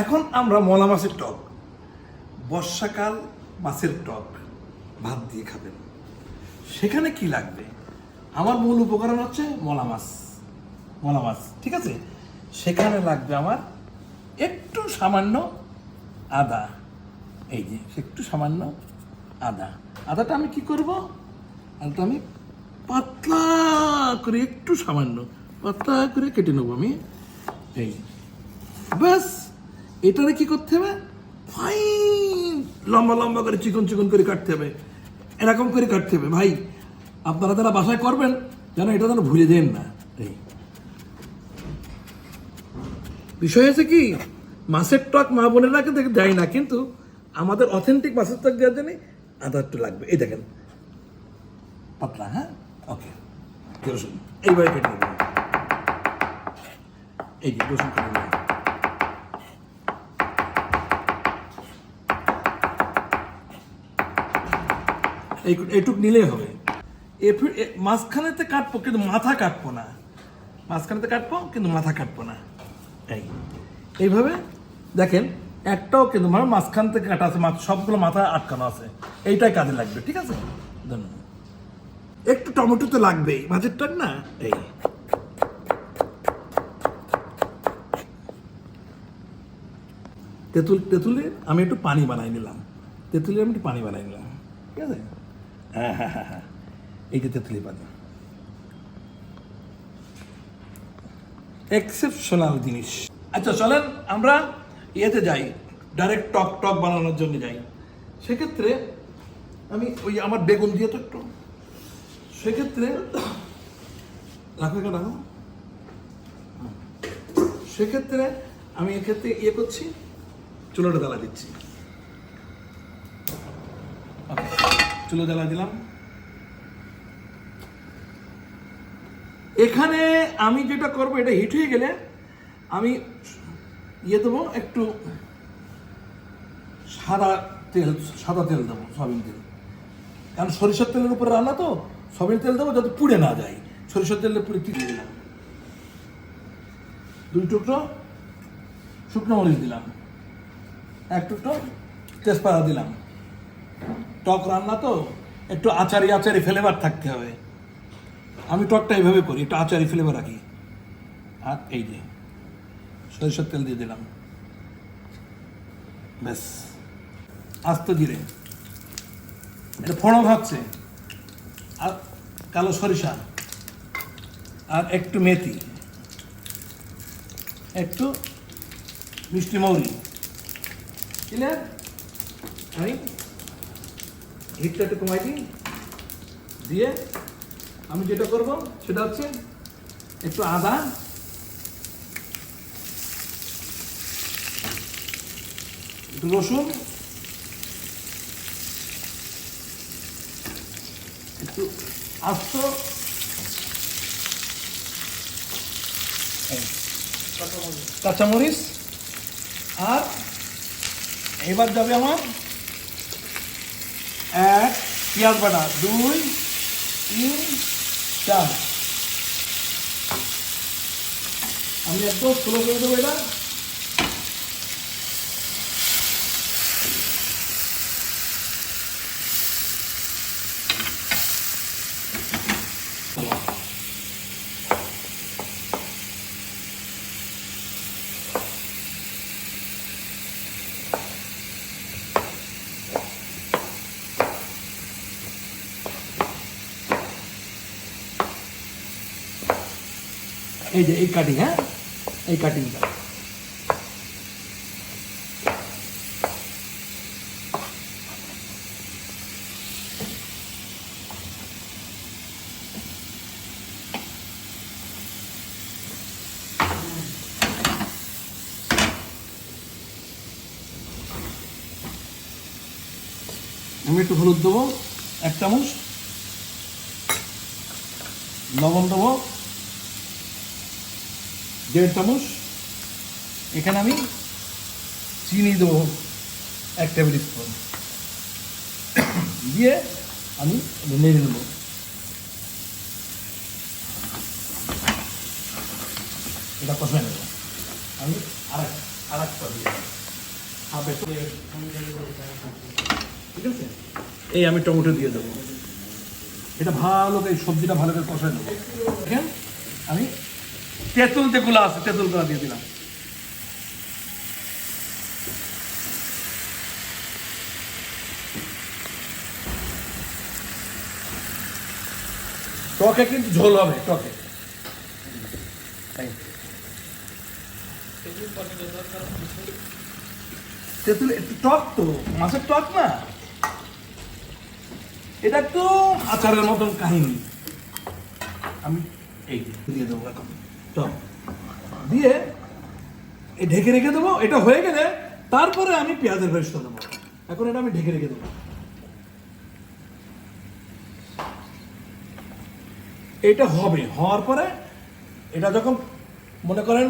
এখন আমরা মলা মাছের টক, বর্ষাকাল মাছের টক ভাত দিয়ে খাবেন। সেখানে কি লাগবে? আমার মূল উপকরণ হচ্ছে মলা মাছ। মলা মাছ, ঠিক আছে? সেখানে লাগবে আমার একটু সামান্য আদা। এই যে, একটু সামান্য আদা। আদাটা আমি কি করব? আদাটা আমি পাতলা করে একটু সামান্য, পাতলা করে কেটে নেব আমি। এই ব্যাস। এটারে কি করতে হবে? লম্বা লম্বা করে চিকন চিকন করে কাটতে হবে। এরকম করে কাটতে হবে। ভাই, আপনারা যারা বাসায় করবেন, যেন এটা যেন ভুলে দেন না। এই। বিষয় হয়েছে কি, মাছের টক মা বোনেরা কিন্তু দেয় না, কিন্তু আমাদের অথেন্টিক মাছের টক দেওয়ার জন্য একটু লাগবে। এই দেখেন। পাতলা হ্যাঁ? ওকে এইভাবে কেটে এই যে রসুন কেটে এইটুক নিলেই হবে। মাঝখানেতে কাটবো, কিন্তু মাথা কাটবো না। মাঝখানেতে কাটবো, কিন্তু মাথা কাটবো না। এই। এইভাবে, দেখেন, একটাও কিন্তু মানে মাঝখান থেকে কাটা আছে সবগুলো মাথা আটকানো আছে। এইটাই কাজে লাগবে, ঠিক আছে? ধন্যবাদ। একটু টমেটো তো লাগবেই মাছের টক না? এই। তেঁতুল তেঁতুলের আমি একটু পানি বানাই নিলাম। তেঁতুলের আমি একটু পানি বানাই নিলাম, ঠিক আছে? হ্যাঁ হ্যাঁ হ্যাঁ হ্যাঁ এই এক্সেপশনাল জিনিস। আচ্ছা চলেন আমরা ইয়েতে যাই ডাইরেক্ট টক টক বানানোর জন্য যাই। সেক্ষেত্রে আমি ওই আমার বেগুন দিয়ে তো একটু। সেক্ষেত্রে রাখো এটা রাখো। সেক্ষেত্রে আমি এক্ষেত্রে ইয়ে করছি, চুলোটা জ্বালা দিচ্ছি। চুলো জ্বালা দিলাম। এখানে আমি যেটা করব, এটা হিট হয়ে গেলে আমি ইয়ে দেবো, একটু সাদা তেল সাদা তেল দেবো, সয়াবিন তেল। কারণ সরিষার তেলের উপরে রান্না তো, সয়াবিন তেল দেবো যাতে পুড়ে না যায়। সরিষার তেলে পুড়ে দিয়ে দিলাম। দুই টুকরো শুকনো মরিচ দিলাম। এক টুকরো তেজপাতা দিলাম। টক রান্না তো, একটু আচারি আচারি ফ্লেভার থাকতে হবে। আমি টকটা এইভাবে করি, একটু আচারি ফ্লেভার রাখি। আর এই যে, সরিষার তেল দিয়ে দিলাম। ব্যাস, আস্ত জিরে। এটা ফোড়ন হচ্ছে, আর কালো সরিষা, আর একটু মেথি, একটু মিষ্টি মৌরি। ক্লিয়ার আমি হিটটা একটু কমাই দিই। দিয়ে আমি যেটা করব, সেটা হচ্ছে একটু আদা। একটু রসুন। একটু আস্ত। কাঁচামরিচ। আর এবার যাবে আমার এক পেঁয়াজ বাটা দুই তিন চার। আমি একদম স্লো করে দেবো এটা। এই যে, এই কাটিং হ্যাঁ? এই কাটিংটা আমি একটু হলুদ দেবো, এক চামচ। লবণ দেবো। দেড় চামচ। এখানে আমি চিনি দেবো, এক টেবিল স্পুন দিয়ে আমি নেড়ে নেব। এটা কষায় নেব। আমি আর এক আর দাও। ঠিক আছে? এই আমি টমেটো দিয়ে দেবো। এটা ভালো করে, সবজিটা ভালো করে কষায় দেখেন, আমি তেঁতুল যেগুলো আছে তেঁতুলগুলো দিয়ে দিলাম। টকে কিন্তু ঝোল হবে, টকে। তেঁতুল টক তো, মাছের টক না? এটা একটু আচারের মতন কাহিনী। আমি এই দিয়ে দেবো এখন। টক দিয়ে ঢেকে রেখে দেবো, এটা হয়ে গেলে তারপরে আমি পেঁয়াজের বেরেস্তা দেবো। এখন এটা আমি ঢেকে রেখে দেবো। এটা হবে, হওয়ার পরে এটা যখন মনে করেন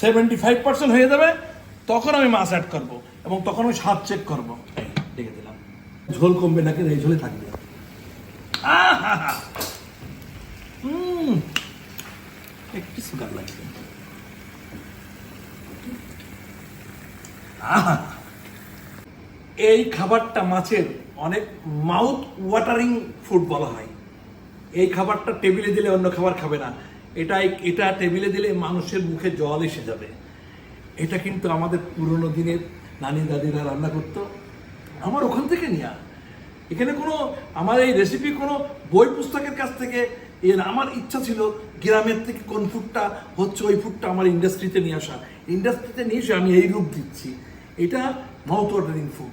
সেভেন্টি ফাইভ পার্সেন্ট হয়ে যাবে, তখন আমি মাছ অ্যাড করব এবং তখন আমি স্বাদ চেক করব। দেখে দিলাম। ঝোল কমবে নাকি? এই ঝোলে থাকবে। আহা! একটু সুগার লাগবে! এই খাবারটা মাছের অনেক মাউথ ওয়াটারিং ফুড বলা হয়। এই খাবারটা টেবিলে দিলে অন্য খাবার খাবে না। এটা এটা টেবিলে দিলে মানুষের মুখে জল এসে যাবে। এটা কিন্তু আমাদের পুরনো দিনের নানি দাদিরা রান্না করতো। আমার ওখান থেকে নেওয়া এখানে কোনো আমার এই রেসিপি কোনো বই পুস্তকের কাছ থেকে এর আমার ইচ্ছা ছিল গ্রামের থেকে কোন ফুডটা হচ্ছে ওই ফুডটা আমার ইন্ডাস্ট্রিতে নিয়ে আসা ইন্ডাস্ট্রিতে নিয়ে এসে আমি এই রূপ দিচ্ছি। এটা মাউথ ওয়াটারিং ফুড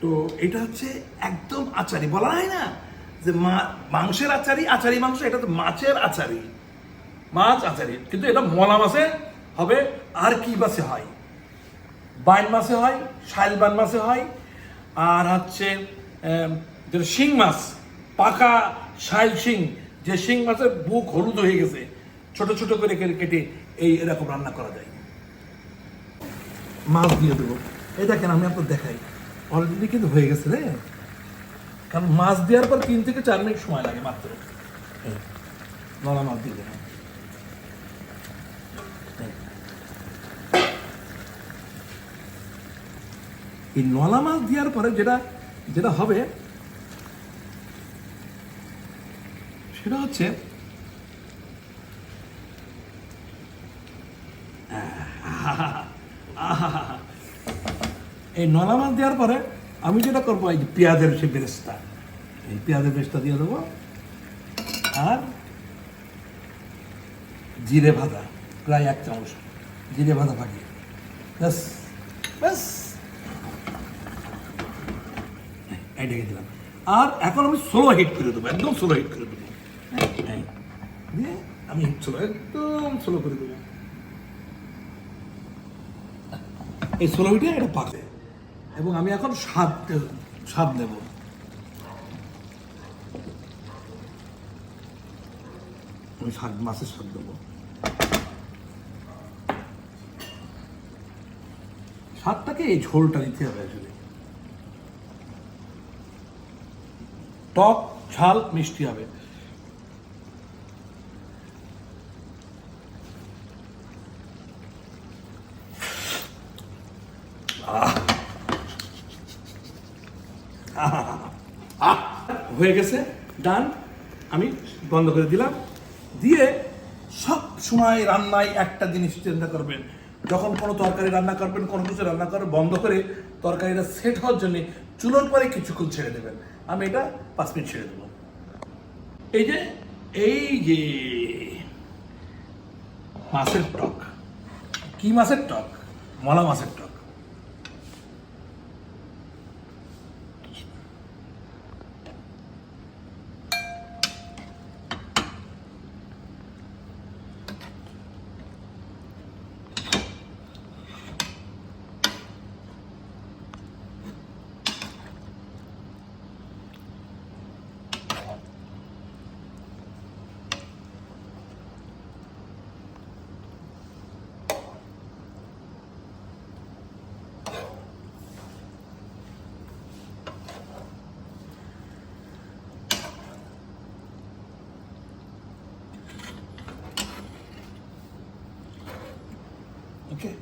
তো এটা হচ্ছে একদম আচারি। বলা হয় না যে মা, মাংসের আচারি আচারি মাংস, এটা তো মাছের আচারি। মাছ আচারি। কিন্তু এটা মলা মাছে হবে, আর কি মাছে হয়? বাইন মাছে হয়, শাইল বান মাছে হয়, আর হচ্ছে শিং মাছ, পাকা শাইল শিং যে শিং মাছের বুক হলুদ হয়ে গেছে, ছোট ছোট করে কেটে- এই এরকম রান্না করা যায়। মাছ দিয়ে দেবো। এই দেখেন, আমি আপনার দেখাই। অলরেডি কিন্তু হয়ে গেছে রে। কারণ মাছ দেওয়ার পর তিন থেকে চার মিনিট সময় লাগে মাত্র। নলা মাছ দিয়ে দেবেন। এই নলা মাছ দেওয়ার পরে যেটা যেটা হবে সেটা হচ্ছে, এই নলা মাছ দেওয়ার পরে আমি যেটা করব, এই পেঁয়াজের সে বেরেস্তা, এই পেঁয়াজের বেরেস্তা দিয়ে দেবো, আর জিরে ভাজা, প্রায় এক চামচ জিরে ভাজা ভাগিয়ে ব্যাস ব্যাস। এই ঢেকে দিলাম। আর এখন আমি স্লো হিট করে দেবো, একদম স্লো হিট করে দেবো। দিয়ে আমি স্লো একদম করে দেবো। এই পাকে এবং আমি এখন স্বাদ স্বাদ নেব। আমি স্বাদ, মাছের স্বাদ দেবো স্বাদটাকে এই ঝোলটা নিতে হবে আসলে। টক, ঝাল, মিষ্টি হবে আহ, হয়ে গেছে ডান আমি বন্ধ করে দিলাম। দিয়ে সব সময় রান্নায় একটা জিনিস চিন্তা করবেন, যখন কোনো তরকারি রান্না করবেন, কোনো কিছু রান্না করবেন বন্ধ করে তরকারিটা সেট হওয়ার জন্য চুলোর পরে কিছুক্ষণ ছেড়ে দেবেন। আমি এটা পাঁচ মিনিট ছেড়ে দেবো। এই যে এই যে মাছের টক, কি মাছের টক? মলা মাছের টক। Okay.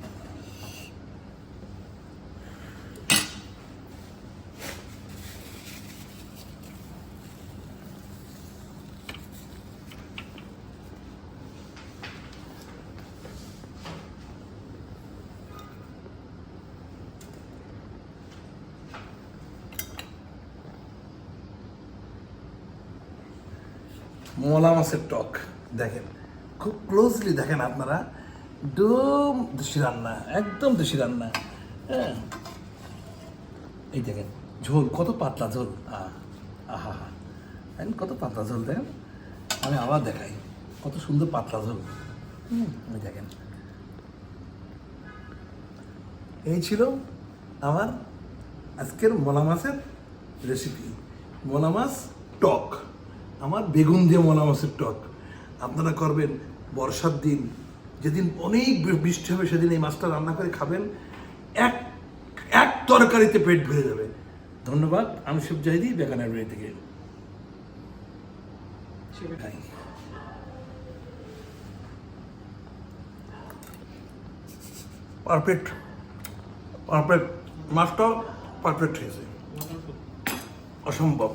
মোলা মাছের টক দেখেন খুব ক্লোজলি দেখেন আপনারা একদম দেশি রান্না, একদম দেশি রান্না। হ্যাঁ। এই দেখেন, ঝোল, কত পাতলা ঝোল। আহ হা দেখেন কত পাতলা ঝোল দেখেন আমি আবার দেখাই, কত সুন্দর পাতলা ঝোল। হুম দেখেন। এই ছিল আমার আজকের মোলা মাছের রেসিপি মোলা মাছ টক। আমার বেগুন দিয়ে মোলা মাছের টক। আপনারা করবেন বর্ষার দিন যেদিন অনেক বৃষ্টি হবে, সেদিন এই মাছটা রান্না করে খাবেন। এক এক তরকারিতে পেট ভরে যাবে। ধন্যবাদ, আমি শিব জাহিদি বেগানের বাড়ি থেকে পারফেক্ট পারফেক্ট মাছটাও পারফেক্ট হয়েছে। অসম্ভব।